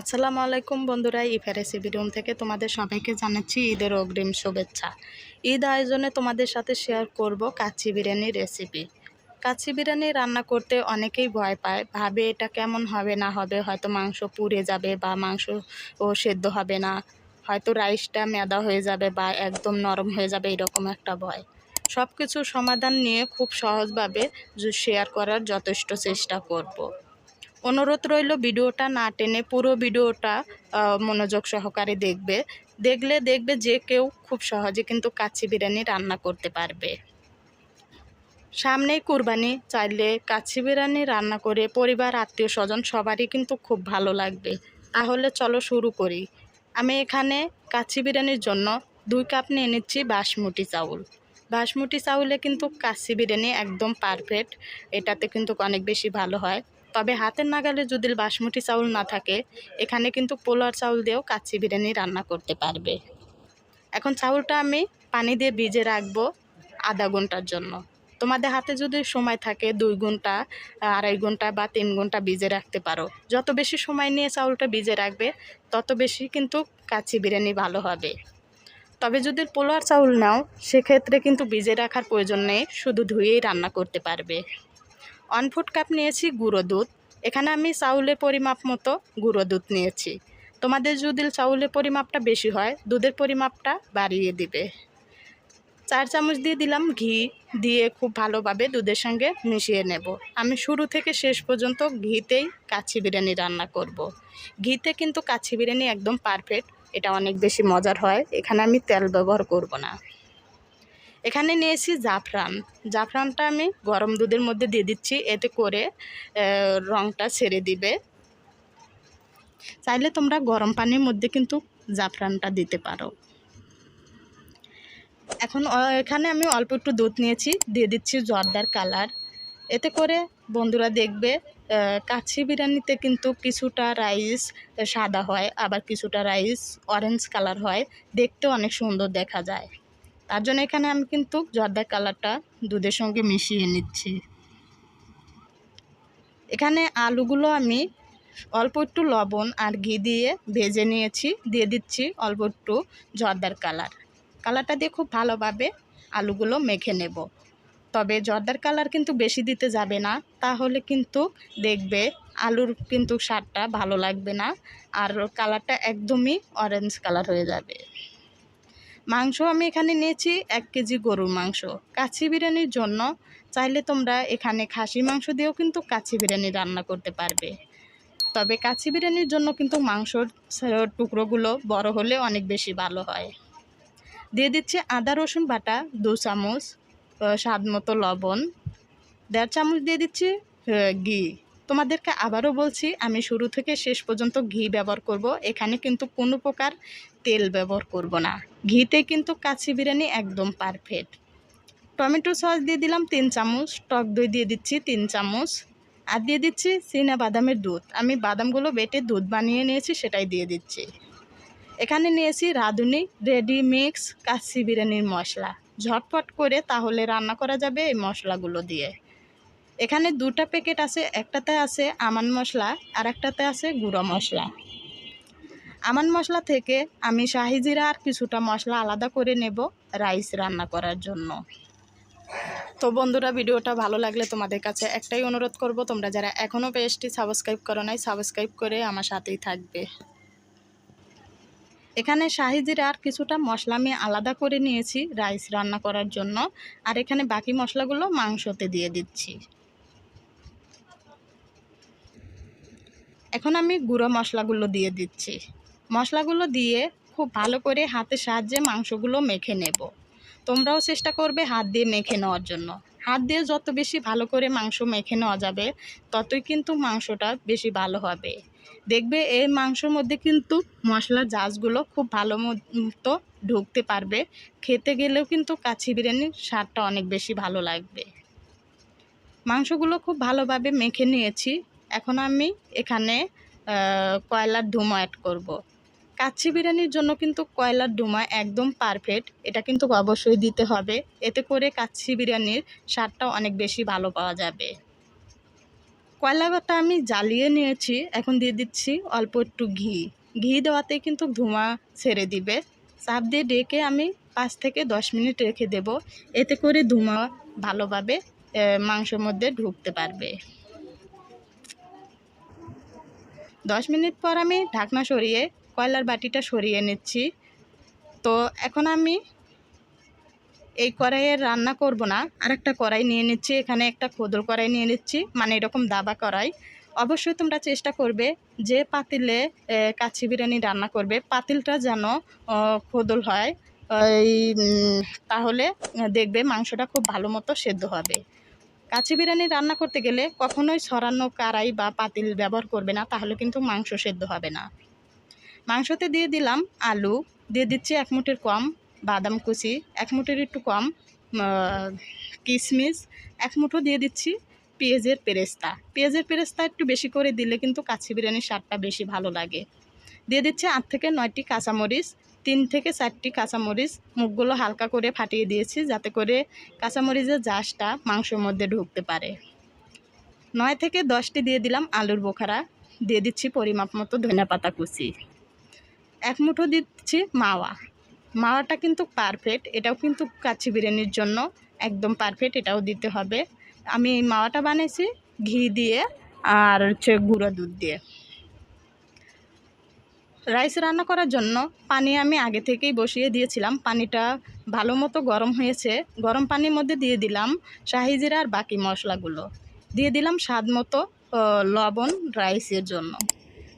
আসসালামু আলাইকুম বন্ধুরা ইফারেসি রুম থেকে তোমাদের সবাইকে জানাচ্ছি ঈদের অগ্রিম শুভেচ্ছা। ঈদ আয়োজনে তোমাদের সাথে শেয়ার করব কাচ্চি বিরিয়ানির রেসিপি কাচ্চি বিরিয়ানি রান্না করতে অনেকেই ভয় পায়, ভাবে এটা কেমন হবে না হবে, হয়তো মাংস পুড়ে যাবে বা মাংস ও সেদ্ধ হবে না, হয়তো রাইসটা মেদা হয়ে যাবে বা একদম নরম হয়ে যাবে, এরকম একটা ভয়। সব কিছু সমাধান নিয়ে খুব সহজভাবে শেয়ার করার যথেষ্ট চেষ্টা করব। অনুরোধ রইল ভিডিওটা না টেনে পুরো ভিডিওটা মনোযোগ সহকারে দেখবে। দেখলে দেখবে যে কেউ খুব সহজে কিন্তু কাচ্চি বিরিয়ানি রান্না করতে পারবে। সামনেই কুরবানি, চাইলে কাচ্চি বিরিয়ানি রান্না করে পরিবার, আত্মীয় স্বজন সবারই কিন্তু খুব ভালো লাগবে। তাহলে চলো শুরু করি। আমি এখানে কাচ্চি বিরিয়ানির জন্য দুই কাপ নিয়ে নিচ্ছি বাসমতি চাউল। বাসমতি চাউলে কিন্তু কাচ্চি বিরিয়ানি একদম পারফেক্ট এটাতে কিন্তু অনেক বেশি ভালো হয়। তবে হাতের নাগালে যদি বাসমতি চাউল না থাকে, এখানে কিন্তু পোলার চাউল দিয়েও কাচ্চি বিরিয়ানি রান্না করতে পারবে। এখন চাউলটা আমি পানি দিয়ে ভিজে রাখব আধা ঘণ্টার জন্য। তোমাদের হাতে যদি সময় থাকে দুই ঘণ্টা, আড়াই ঘণ্টা বা তিন ঘণ্টা ভিজে রাখতে পারো। যত বেশি সময় নিয়ে চাউলটা ভিজে রাখবে, তত বেশি কিন্তু কাচ্চি বিরিয়ানি ভালো হবে। তবে যদি পোলার চাউল নাও, সেক্ষেত্রে কিন্তু ভিজে রাখার প্রয়োজন নেই, শুধু ধুয়েই রান্না করতে পারবে। ওয়ান ফুট কাপ নিয়েছি গুঁড়ো দুধ। এখানে আমি চাউলের পরিমাপ মতো গুঁড়ো দুধ নিয়েছি। তোমাদের যদি চাউলের পরিমাপটা বেশি হয়, দুধের পরিমাপটা বাড়িয়ে দিবে। চার চামচ দিয়ে দিলাম ঘি, দিয়ে খুব ভালোভাবে দুধের সঙ্গে মিশিয়ে নেব। আমি শুরু থেকে শেষ পর্যন্ত ঘিতেই কাচ্চি বিরিয়ানি রান্না করব। ঘিতে কিন্তু কাচ্চি বিরিয়ানি একদম পারফেক্ট এটা অনেক বেশি মজার হয়। এখানে আমি তেল ব্যবহার করব না। এখানে নিয়েছি জাফরান। জাফরানটা আমি গরম দুধের মধ্যে দিয়ে দিচ্ছি, এতে করে রংটা ছেড়ে দিবে। চাইলে তোমরা গরম পানির মধ্যে কিন্তু জাফরানটা দিতে পারো। এখন এখানে আমি অল্প একটু দুধ নিয়েছি, দিয়ে দিচ্ছি জর্দার কালার। এতে করে বন্ধুরা দেখবে কাচ্চি বিরিয়ানিতে কিন্তু কিছুটা রাইস সাদা হয়, আবার কিছুটা রাইস অরেঞ্জ কালার হয়। দেখতেও অনেক সুন্দর দেখা যায়। তার জন্য এখানে আমি কিন্তু জর্দার কালারটা দুধের সঙ্গে মিশিয়ে নিচ্ছি। এখানে আলুগুলো আমি অল্প একটু লবণ আর ঘি দিয়ে ভেজে নিয়েছি, দিয়ে দিচ্ছি অল্প একটু জর্দার কালার। কালারটা দিয়ে খুব ভালোভাবে আলুগুলো মেখে নেব। তবে জর্দার কালার কিন্তু বেশি দিতে যাবে না, তাহলে কিন্তু দেখবে আলুর কিন্তু স্বাদটা ভালো লাগবে না আর কালারটা একদমই অরেঞ্জ কালার হয়ে যাবে। মাংস আমি এখানে নিয়েছি এক কেজি গরুর মাংস। কাচ্চি বিরিয়ানির জন্য চাইলে তোমরা এখানে খাসি মাংস দিয়েও কিন্তু কাচ্চি বিরিয়ানি রান্না করতে পারবে। তবে কাচ্চি বিরিয়ানির জন্য কিন্তু মাংসর টুকরোগুলো বড় হলে অনেক বেশি ভালো হয়। দিয়ে দিচ্ছি আদা, রসুন বাটা, দু চামচ স্বাদ মতো লবণ। দেড় চামচ দিয়ে দিচ্ছি ঘি। তোমাদেরকে আবারও বলছি, আমি শুরু থেকে শেষ পর্যন্ত ঘি ব্যবহার করব। এখানে কিন্তু কোনো প্রকার তেল ব্যবহার করব না। ঘিতে কিন্তু কাচ্চি বিরিয়ানি একদম পারফেক্ট টমেটো সস দিয়ে দিলাম তিন চামচ, টক দই দিয়ে দিচ্ছি তিন চামচ, আর দিয়ে দিচ্ছি চীনা বাদামের দুধ। আমি বাদামগুলো বেটে দুধ বানিয়ে নিয়েছি, সেটাই দিয়ে দিচ্ছি। এখানে নিয়েছি রাঁধুনি রেডি মিক্স কাচ্চি বিরিয়ানির মশলা। ঝটপট করে তাহলে রান্না করা যাবে এই মশলাগুলো দিয়ে। এখানে দুটা প্যাকেট আছে, একটাতে আছে আমান মশলা আর একটাতে আছে গুঁড়ো মশলা। আমান মশলা থেকে আমি শাহিজিরা আর কিছুটা মশলা আলাদা করে নেব রাইস রান্না করার জন্য। তো বন্ধুরা, ভিডিওটা ভালো লাগলে তোমাদের কাছে একটাই অনুরোধ করব, তোমরা যারা এখনও পেজটি সাবস্ক্রাইব করো নাই, সাবস্ক্রাইব করে আমার সাথেই থাকবে। এখানে শাহি জিরা আর কিছুটা মশলা আমি আলাদা করে নিয়েছি রাইস রান্না করার জন্য, আর এখানে বাকি মশলাগুলো মাংসতে দিয়ে দিচ্ছি। এখন আমি গুঁড়ো মশলাগুলো দিয়ে দিচ্ছি। মশলাগুলো দিয়ে খুব ভালো করে হাতের সাহায্যে মাংসগুলো মেখে নেব। তোমরাও চেষ্টা করবে হাত দিয়ে মেখে নেওয়ার জন্য। হাত দিয়ে যত বেশি ভালো করে মাংস মেখে নেওয়া যাবে, ততই কিন্তু মাংসটা বেশি ভালো হবে। দেখবে এই মাংসর মধ্যে কিন্তু মশলার জাজগুলো খুব ভালো মতো ঢুকতে পারবে। খেতে গেলেও কিন্তু কাছি বিরিয়ানির স্বাদটা অনেক বেশি ভালো লাগবে। মাংসগুলো খুব ভালোভাবে মেখে নিয়েছি। এখন আমি এখানে কয়লার ধুমা অ্যাড করব। কাচ্চি বিরিয়ানির জন্য কিন্তু কয়লার ডুমা একদম পারফেক্ট এটা কিন্তু অবশ্যই দিতে হবে। এতে করে কাচ্চি বিরিয়ানির স্বাদটা অনেক বেশি ভালো পাওয়া যাবে। কয়লাটা আমি জ্বালিয়ে নিয়েছি, এখন দিয়ে দিচ্ছি অল্প একটু ঘি। ঘি দেওয়াতে কিন্তু ধোঁয়া ছেড়ে দিবে। চাপ দিয়ে ডেকে আমি পাঁচ থেকে দশ মিনিট রেখে দেব। এতে করে ধোঁয়া ভালোভাবে মাংসের মধ্যে ঢুকতে পারবে। দশ মিনিট পর আমি ঢাকনা সরিয়ে, কয়লার বাটিটা সরিয়ে নিচ্ছি। তো এখন আমি এই কড়াইয়ে রান্না করব না। আর একটা কড়াই নিয়ে নিচ্ছি, এখানে একটা খোদল কড়াই নিয়ে নিচ্ছি মানে এরকম দাবা কড়াই। অবশ্যই তোমরা চেষ্টা করবে যে পাতিলে কাচ্চি বিরিয়ানি রান্না করবে। পাতিলটা যেন খোদল হয় তাহলে দেখবে মাংসটা খুব ভালো মতো সেদ্ধ হবে। কাচ্চি বিরিয়ানি রান্না করতে গেলে কখনোই ছড়ানো কড়াই বা পাতিল ব্যবহার করবে না, তাহলে কিন্তু মাংস সেদ্ধ হবে না। মাংসতে দিয়ে দিলাম আলু, দিয়ে দিচ্ছি এক মুঠের কম বাদাম কুচি, এক মুঠের একটু কম কিশমিশ এক মুঠো দিয়ে দিচ্ছি পেঁয়াজের পেরেস্তা। পেঁয়াজের পেরেস্তা একটু বেশি করে দিলে কিন্তু কাচ্চি বিরিয়ানির স্বাদটা বেশি ভালো লাগে। দিয়ে দিচ্ছি আট থেকে নয়টি কাঁচামরিচ তিন থেকে চারটি কাঁচামরিচ মুখগুলো হালকা করে ফাটিয়ে দিয়েছি যাতে করে কাঁচামরিচের জাসটা মাংসের মধ্যে ঢুকতে পারে। নয় থেকে দশটি দিয়ে দিলাম আলুর বোখারা। দিয়ে দিচ্ছি পরিমাপ মতো ধনিয়া পাতা কুচি। এক মুঠো দিচ্ছি মাওয়া। মাওয়াটা কিন্তু পারফেক্ট এটাও কিন্তু কাচ্চি বিরিয়ানির জন্য একদম পারফেক্ট এটাও দিতে হবে। আমি এই মাওয়াটা বানিয়েছি ঘি দিয়ে আর হচ্ছে গুঁড়ো দুধ দিয়ে। রাইস রান্না করার জন্য পানি আমি আগে থেকেই বসিয়ে দিয়েছিলাম। পানিটা ভালো মতো গরম হয়েছে। গরম পানির মধ্যে দিয়ে দিলাম শাহি জিরা আর বাকি মশলাগুলো। দিয়ে দিলাম স্বাদ মতো লবণ রাইসের জন্য।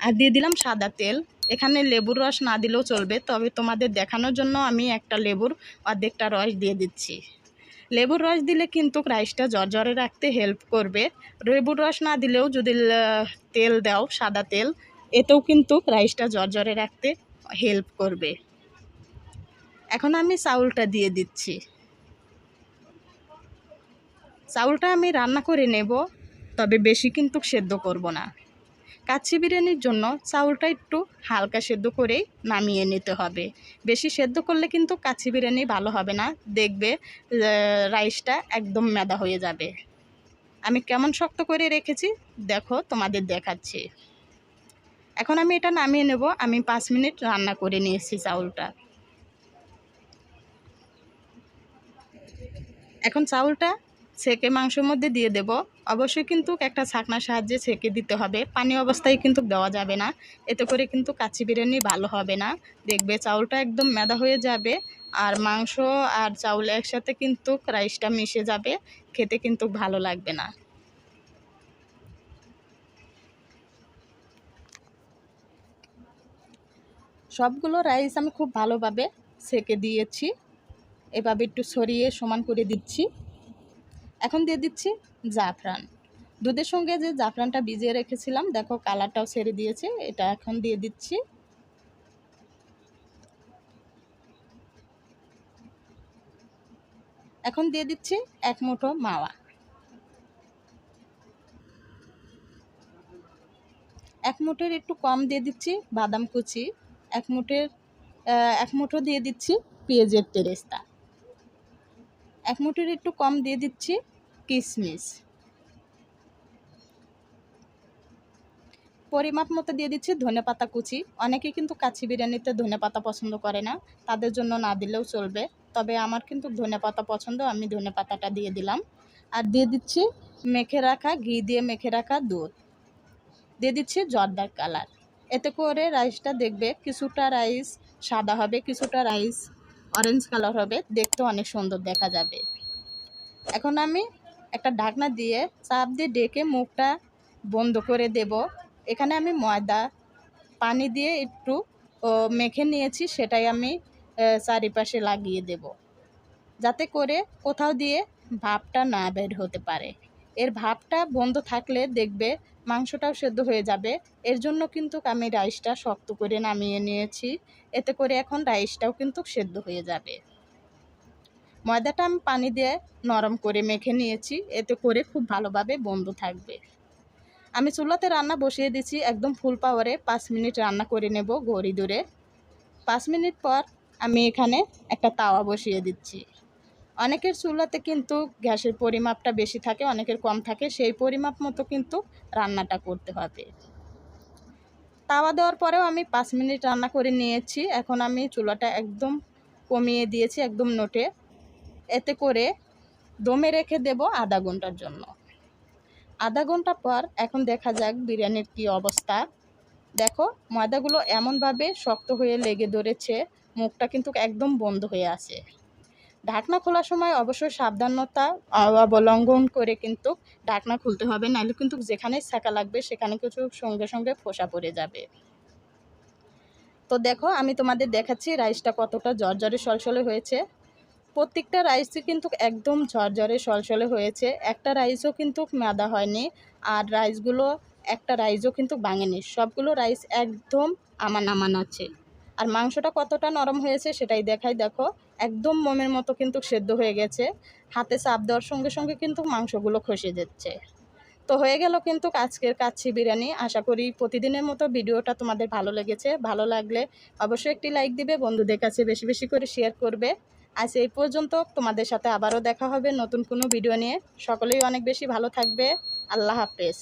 আর দিয়ে দিলাম সাদা তেল। এখানে লেবুর রস না দিলেও চলবে, তবে তোমাদের দেখানোর জন্য আমি একটা লেবুর অর্ধেকটা রস দিয়ে দিচ্ছি। লেবুর রস দিলে কিন্তু রাইসটা জর্জরে রাখতে হেল্প করবে। লেবুর রস না দিলেও যদি তেল দাও, সাদা তেল এতেও কিন্তু রাইসটা জর্জরে রাখতে হেল্প করবে। এখন আমি চাউলটা দিয়ে দিচ্ছি। চাউলটা আমি রান্না করে নেব, তবে বেশি কিন্তু সেদ্ধ করব না। কাচ্চি বিরিয়ানির জন্য চাউলটা একটু হালকা সেদ্ধ করেই নামিয়ে নিতে হবে। বেশি সেদ্ধ করলে কিন্তু কাচ্চি বিরিয়ানি ভালো হবে না, দেখবে রাইসটা একদম মেদা হয়ে যাবে। আমি কেমন শক্ত করে রেখেছি, দেখো তোমাদের দেখাচ্ছি। এখন আমি এটা নামিয়ে নেব। আমি পাঁচ মিনিট রান্না করে নিয়েছি চাউলটা। এখন চাউলটা ছেঁকে মাংসের মধ্যে দিয়ে দেব। অবশ্যই কিন্তু একটা ছাকনার সাহায্যে ছেঁকে দিতে হবে। পানি অবস্থায় কিন্তু দেওয়া যাবে না। এতে করে কিন্তু কাচ্চি বিরিয়ানি ভালো হবে না। দেখবে চাউলটা একদম মেদা হয়ে যাবে আর মাংস আর চাউল একসাথে কিন্তু রাইসটা মিশে যাবে। খেতে কিন্তু ভালো লাগবে না। সবগুলো রাইস আমি খুব ভালোভাবে সেকে দিয়েছি। এভাবে একটু সরিয়ে সমান করে দিচ্ছি। এখন দিয়ে দিচ্ছি জাফরান। দুধের সঙ্গে যে জাফরানটা ভিজিয়ে রেখেছিলাম, দেখো কালারটাও সেরে দিয়েছে, এটা এখন দিয়ে দিচ্ছি। এখন দিয়ে দিচ্ছি এক মুঠো মাওয়া। এক মুঠের একটু কম দিয়ে দিচ্ছি বাদাম কুচি। এক মুঠের এক মুঠো দিয়ে দিচ্ছি পেঁয়াজের পেরেস্তা এক মুঠের একটু কম দিয়ে দিচ্ছি কিশমিশ। পরিমাপ মতো দিয়ে দিচ্ছি ধনে পাতা কুচি। অনেকে কিন্তু কাচ্চি বিরিয়ানিতে ধনে পাতা পছন্দ করে না, তাদের জন্য না দিলেও চলবে। তবে আমার কিন্তু ধনে পাতা পছন্দ, আমি ধনে পাতাটা দিয়ে দিলাম। আর দিয়ে দিচ্ছি মেখে রাখা, ঘি দিয়ে মেখে রাখা দুধ। দিয়ে দিচ্ছি জর্দার কালার। এতে করে রাইসটা দেখবে কিছুটা রাইস সাদা হবে, কিছুটা রাইস অরেঞ্জ কালার হবে। দেখতে অনেক সুন্দর দেখা যাবে। এখন আমি একটা ঢাকনা দিয়ে চাপ দিয়ে ডেকে মুখটা বন্ধ করে দেব। এখানে আমি ময়দা, পানি দিয়ে একটু মেখে নিয়েছি, সেটাই আমি চারিপাশে লাগিয়ে দেব। যাতে করে কোথাও দিয়ে ভাপটা না বের হতে পারে। এর ভাবটা বন্ধ থাকলে দেখবে মাংসটাও সেদ্ধ হয়ে যাবে। এর জন্য কিন্তু আমি রাইসটা শক্ত করে নামিয়ে নিয়েছি। এতে করে এখন রাইসটাও কিন্তু সেদ্ধ হয়ে যাবে। ময়দাটা আমি পানি দিয়ে নরম করে মেখে নিয়েছি। এতে করে খুব ভালোভাবে বন্ধ থাকবে। আমি চুলাতে রান্না বসিয়ে দিচ্ছি একদম ফুল পাওয়ারে পাঁচ মিনিট রান্না করে নেব ঘড়ি দূরে পাঁচ মিনিট পর আমি এখানে একটা তাওয়া বসিয়ে দিচ্ছি। অনেকের চুলাতে কিন্তু গ্যাসের পরিমাপটা বেশি থাকে, অনেকের কম থাকে, সেই পরিমাপ মতো কিন্তু রান্নাটা করতে হবে। তাওয়া দেওয়ার পরেও আমি পাঁচ মিনিট রান্না করে নিয়েছি। এখন আমি চুলাটা একদম কমিয়ে দিয়েছি, একদম নোটে। এতে করে দমে রেখে দেব আধা ঘণ্টার জন্য। আধা ঘণ্টা পর এখন দেখা যাক বিরিয়ানির কি অবস্থা। দেখো, ময়দাগুলো এমনভাবে শক্ত হয়ে লেগে ধরেছে, মুখটা কিন্তু একদম বন্ধ হয়ে আছে। ঢাকনা খোলার সময় অবশ্যই সাবধানতা অবলম্বন করে কিন্তু ঢাকনা খুলতে হবে। নাহলে কিন্তু যেখানে ছাকা লাগবে, সেখানে কিছু সঙ্গে সঙ্গে ফোসা পড়ে যাবে। তো দেখো, আমি তোমাদের দেখাচ্ছি রাইসটা কতটা জর্জরে সলসলে হয়েছে। প্রত্যেকটা রাইসই কিন্তু একদম ঝরঝরে সলসলে হয়েছে। একটা রাইসও কিন্তু মাদা হয়নি, আর রাইসগুলো, একটা রাইসও কিন্তু ভাঙেনি। সবগুলো রাইস একদম আমান আমান আছে। আর মাংসটা কতটা নরম হয়েছে সেটাই দেখাই, দেখো। একদম মোমের মতো কিন্তু সেদ্ধ হয়ে গেছে। হাতে চাপ দেওয়ার সঙ্গে সঙ্গে কিন্তু মাংসগুলো খসে যাচ্ছে। তো হয়ে গেল কিন্তু আজকের কাচ্ছি বিরিয়ানি। আশা করি প্রতিদিনের মতো ভিডিওটা তোমাদের ভালো লেগেছে। ভালো লাগলে অবশ্যই একটি লাইক দিবে, বন্ধুদের কাছে বেশি বেশি করে শেয়ার করবে। আজ এই পর্যন্ত তোমাদের সাথে আবারও দেখা হবে নতুন কোনো ভিডিও নিয়ে। সকলেই অনেক বেশি ভালো থাকবে। আল্লাহ হাফেজ।